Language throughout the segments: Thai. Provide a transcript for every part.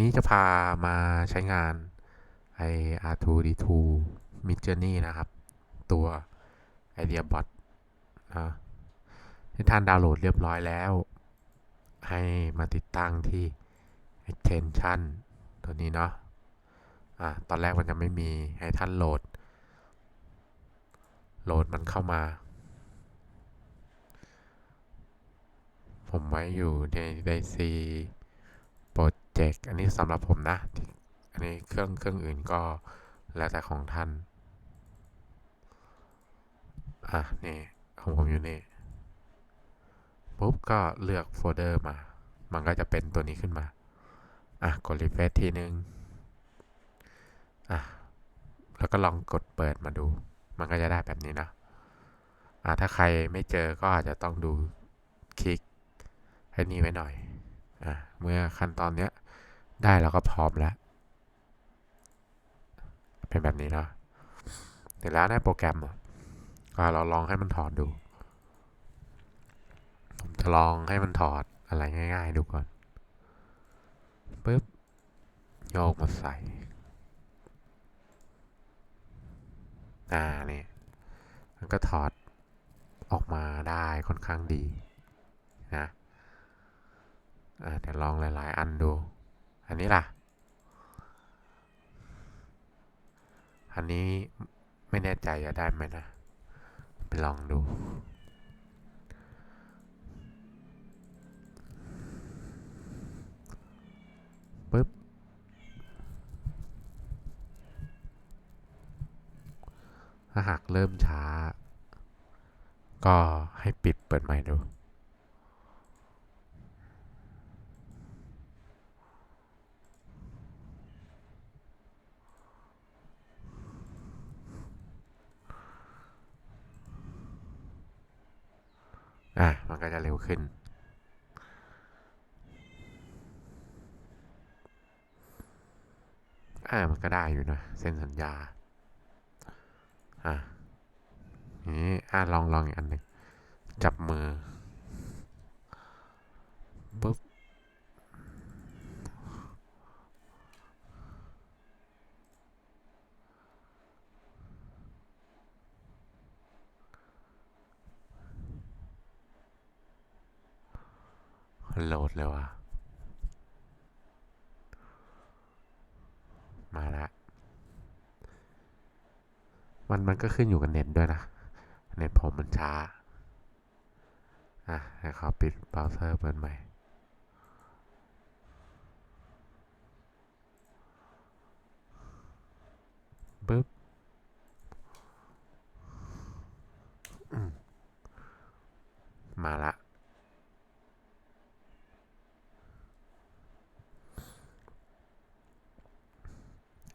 นี้จะพามาใช้งานไอ R2D2 Mid Journey นะครับ ตัว Idea Bot นะที่ท่านดาวน์โหลดเรียบร้อยแล้ว ให้มาติดตั้งที่ extension ตัวนี้เนาะอะตอนแรกมันจะไม่มีให้ท่านโหลด โหลดมันเข้ามา ผมไว้อยู่ในไดซีโปรเจก อันนี้สำหรับผมนะ อันนี้เครื่องเครื่องอื่นก็แล้วแต่ของท่าน อะ นี่ของผมอยู่นี่ ปุ๊บ ก็เลือกโฟลเดอร์มา มันก็จะเป็นตัวนี้ขึ้นมา อะ กดรีเฟรชทีนึง อะ แล้วก็ลองกดเปิดมาดู มันก็จะได้แบบนี้นะ อะ ถ้าใครไม่เจอก็อาจจะต้องดูคลิกให้นี่ไว้หน่อยอะเมื่อขั้นตอนเนี้ย ได้เราก็พร้อมแล้ว เป็นแบบนี้เนาะเสร็จแล้วได้โปรแกรมอะเราลองให้มันถอดดู ผมจะลองให้มันถอดอะไรง่าย ๆ ดูก่อนปึ๊บโยกมาใส่อ่านี่มันก็ถอดออกมาได้ค่อนข้างดีนะอ่าเดี๋ยวลองหลาย ๆ อันดู อันนี้ล่ะ อันนี้ไม่แน่ใจจะได้ไหมนะ ไปลองดูปึ๊บถ้าหากเริ่มช้า ก็ให้ปิดเปิดใหม่ดู อะมันก็จะเร็วขึ้น อ่ามันก็ได้อยู่นะเซ็นสัญญา อะนี่อะลองลองอีกอันหนึ่งจับมือปุ๊บ ดเลยว่ะ มาละมันมันก็ขึ้นอยู่กับเน็ตด้วยนะ เน็ตผมมันช้า อะให้เขาปิดเบราว์เซอร์เปิดใหม่ปึ๊บอืมมาละ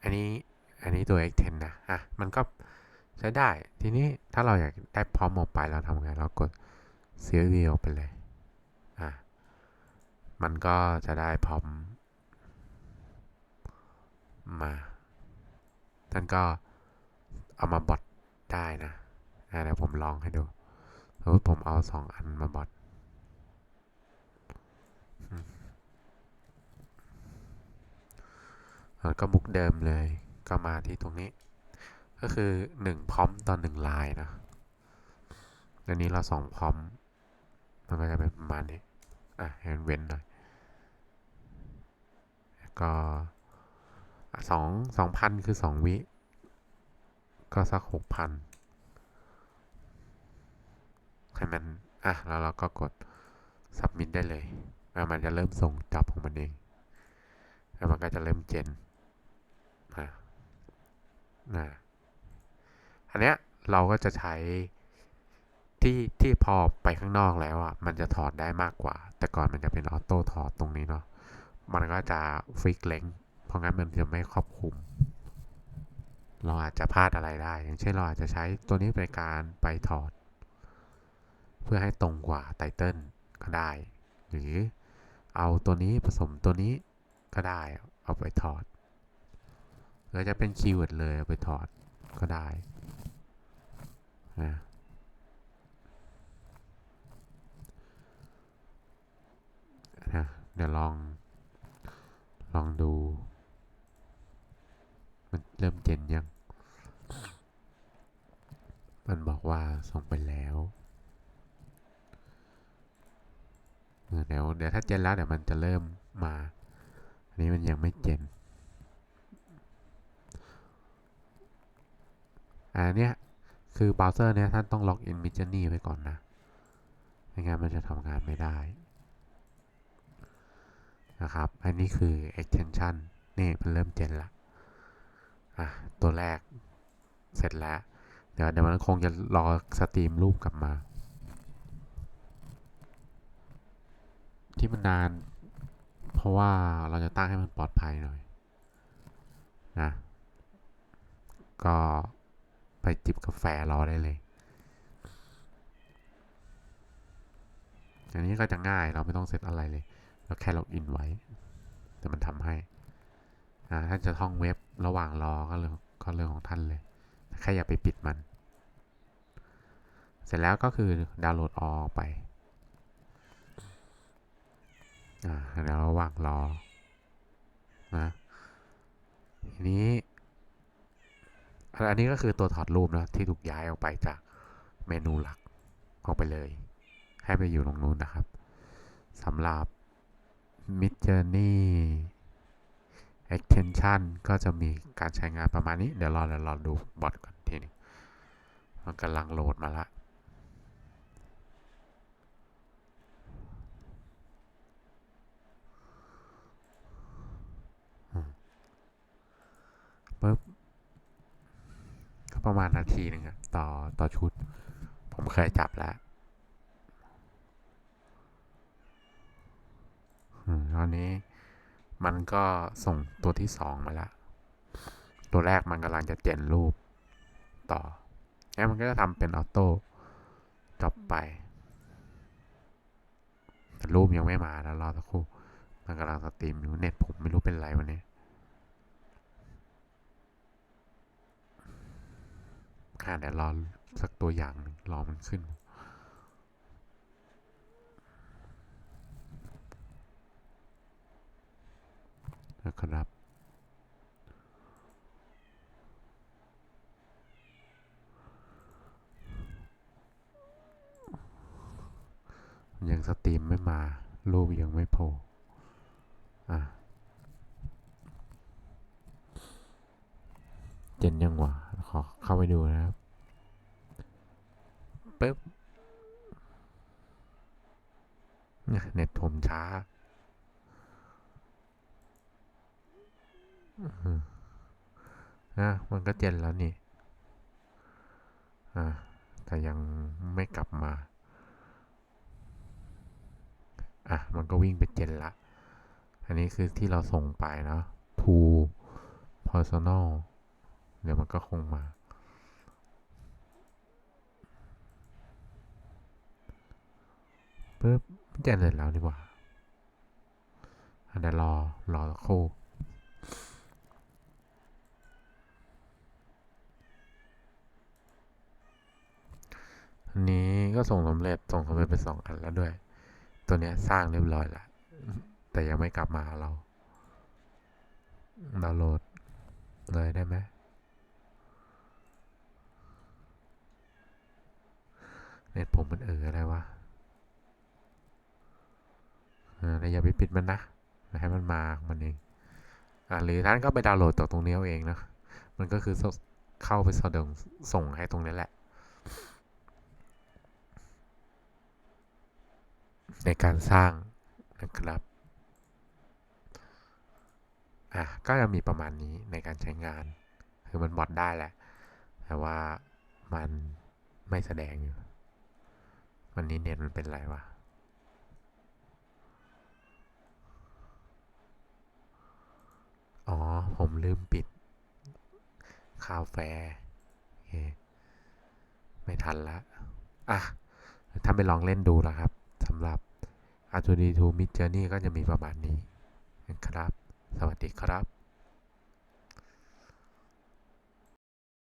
อันนี้ อันนี้ ตัว X10 นะอะมันก็ใช้ได้ ทีนี้ถ้าเราอยากได้พร้อมออกไปเราทำไง เรากด CSV ออกไปเลย อะ มันก็จะได้พร้อม มาท่านก็เอามาบอทได้นะอะเดี๋ยวผมลองให้ดูสมมติผมเอาสองอันมาบอทมแล้วก็มุกเดิมเลย ก็มาที่ตรงนี้ ก็คือหนึ่งพร้อมต่อหนึ่งลายนะอันนี้เราสองพร้อมมันก็จะเป็นประมาณนี้อะให้มันเว้นหน่อยก็สองสองพันคือสองวิ ก็สักหกพันให้มัน อะ แล้วเราก็กด submit ได้เลยแล้วมันจะเริ่มส่งจับของมันเอง แล้วมันก็จะเริ่มเจน นะอันเนี้ยเราก็จะใช้ที่ที่พอไปข้างนอกแล้วอะมันจะถอดได้มากกว่า แต่ก่อนมันจะเป็นออโต้ถอดตรงนี้เนาะมันก็จะฟิกเลงเพราะงั้นมันจะไม่ครอบคลุม เราอาจจะพลาดอะไรได้ อย่างเช่นเราอาจจะใช้ตัวนี้ในการไปถอด เพื่อให้ตรงกว่าไตเติลก็ได้ หรือเอาตัวนี้ผสมตัวนี้ก็ได้เอาไปถอด หรือจะเป็นคีย์เวิร์ดเลยเอาไปถอดก็ได้นะนะเดี๋ยวลอง ลองดู มันเริ่มเจนยัง มันบอกว่าส่งไปแล้วเออเดี๋ยวเดี๋ยวถ้าเจนแล้วเดี๋ยวมันจะเริ่มมา อันนี้มันยังไม่เจน อันเนี้ยคือเบราว์เซอร์เนี้ยท่านต้องล็อกอิน Midjourney ไว้ก่อนนะ ไม่งั้นมันจะทำงานไม่ได้นะครับ อันนี้คือ extension นี่มันเริ่มเจนละอะตัวแรกเสร็จแล้ว เดี๋ยวเดี๋ยวมันคงจะรอสตรีมรูปกลับมา ที่มันนาน เพราะว่าเราจะตั้งให้มันปลอดภัยหน่อยนะ ก็ ไปจิบกาแฟรอได้เลย อันนี้ก็จะง่ายเราไม่ต้องเซตอะไรเลย เราแค่ล็อกอินไว้ แต่มันทำให้ท่านจะท่องเว็บระหว่างรอก็เรื่องก็เรื่องของท่านเลย แค่อย่าไปปิดมัน เสร็จแล้วก็คือดาวน์โหลดออกไปอ่าแล้วระหว่างรอนะทีนี้ อันนี้ก็คือตัวถอดรูปนะที่ถูกย้ายออกไปจากเมนูหลักออกไปเลย ให้ไปอยู่ตรงนู้นนะครับสำหรับ Mid Journey Extension ก็จะมีการใช้งานประมาณนี้ เดี๋ยวรอเดี๋ยวรอดูบอทก่อนทีนึงมันกำลังโหลดมาละปึ๊บ ประมาณนาทีหนึ่งต่อต่อชุด ผมเคยจับแล้วอืมตอนนี้มันก็ส่งตัวที่สองมาแล้วตัวแรกมันกำลังจะเจนรูปต่อแล้วมันก็จะทำเป็นออโต้จบไป แต่รูปยังไม่มาแล้วรอสักครู่ มันกำลังสตรีมอยู่เน็ตผมไม่รู้เป็นไรวันนี้ อ่าเดี๋ยวรอสักตัวอย่างหนึ่งรอมันขึ้น นะครับยังสตรีมไม่มา รูปยังไม่โผล่อะ เจนยังวะ ขอเข้าไปดูนะครับปึ๊บเน็ตผมช้าอนะมันก็เจนแล้วนี่อ่าแต่ยังไม่กลับมา อะ มันก็วิ่งไปเจนละ อันนี้คือที่เราส่งไปเนาะ to personal เดี๋ยวมันก็คงมา ปึ๊บเจนเลยแล้วดีกว่าอันเดี๋ยวรอ รอสักครู่อันนี้ก็ส่งสำเร็จ ส่งสำเร็จไปสองอันแล้วด้วย ตัวเนี้ยสร้างเรียบร้อยแล้ว แต่ยังไม่กลับมาเราดาวน์โหลดเลยได้ไหม เน็ตผมมันเอออะไรวะเออแต่อย่าไปปิดมันนะให้มันมาของมันเองอ่าหรือท่านก็ไปดาวน์โหลดจากตรงนี้เอาเองนะมันก็คือเข้าไปสะดงส่งให้ตรงนี้แหละ ในการสร้างนะครับอะก็จะมีประมาณนี้ในการใช้งาน คือมันบอดได้แหละ แต่ว่ามันไม่แสดงอยู่ วันนี้เน็ตมันเป็นไรวะ อ๋อ ผมลืมปิดข่าวแฟร์ไม่ทันละ อะ ถ้าไปลองเล่นดูนะครับสำหรับ R2D2 Mid Journey ก็จะมีประมาณนี้นะครับ สวัสดีครับ